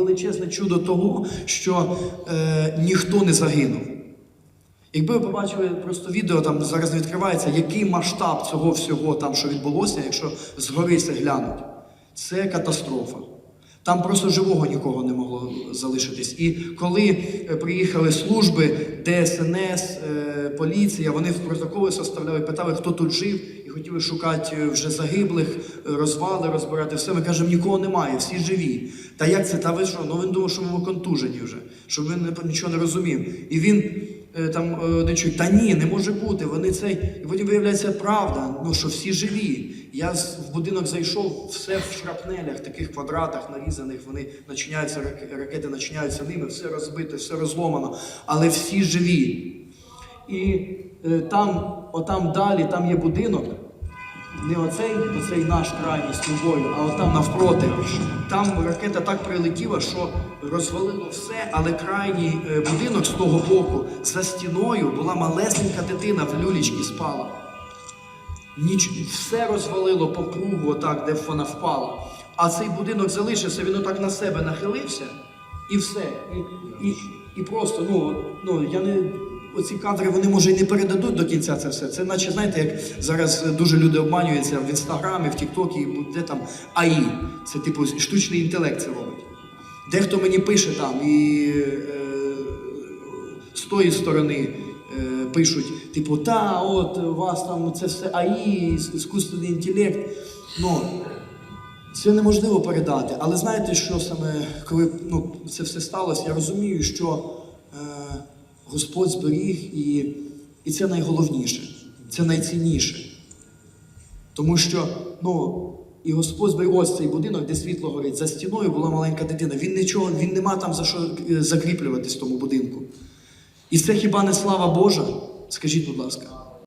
величезне чудо того, що е, ніхто не загинув. Якби ви побачили просто відео, там зараз не відкривається, який масштаб цього всього, там, що відбулося, якщо згори це глянуть, це катастрофа. Там просто живого нікого не могло залишитись. І коли е, приїхали служби, ДСНС, е, поліція, вони в протоколи составляли, питали, хто тут жив, і хотіли шукати е, вже загиблих, розвали, розбирати все. Ми кажемо, нікого немає, всі живі. Та як це? Та ви що? Ну він думав, що ми контужені вже, що він нічого не розумів. І він там е, не чують, та ні, не може бути. Вони цей. І потім виявляється правда, ну що всі живі. Я в будинок зайшов, все в шрапнелях, таких квадратах нарізаних, вони начиняються, рак- ракети начиняються ними, все розбите, все розломано, але всі живі. І е, там, отам далі, там є будинок. Не оцей, оцей наш крайній з тобою, а отам навпроти. Там ракета так прилетіла, що розвалило все, але крайній е, будинок з того боку за стіною була малесенька дитина в люлічці спала. Ніч... Все розвалило по кругу, отак, де вона впала. А цей будинок залишився, він отак на себе нахилився, і все. І, і, і просто, ну, ну я не. Оці кадри вони може і не передадуть до кінця це все. Це наче, знаєте, як зараз дуже люди обманюються в інстаграмі, в Тіктокі, де там АІ. Це типу штучний інтелект це робить. Дехто мені пише там і е, з тої сторони е, пишуть, типу, та, от у вас там це все АІ, іскусственний інтелект. Ну, це неможливо передати. Але знаєте, що саме, коли ну, це все сталося, я розумію, що е, Господь зберіг і, і це найголовніше, це найцінніше. Тому що, ну, і Господь зберіг ось цей будинок, де світло горить. За стіною була маленька дитина. Він нічого, він нема там за що е, закріплюватись в тому будинку. І це хіба не слава Божа? Скажіть, будь ласка.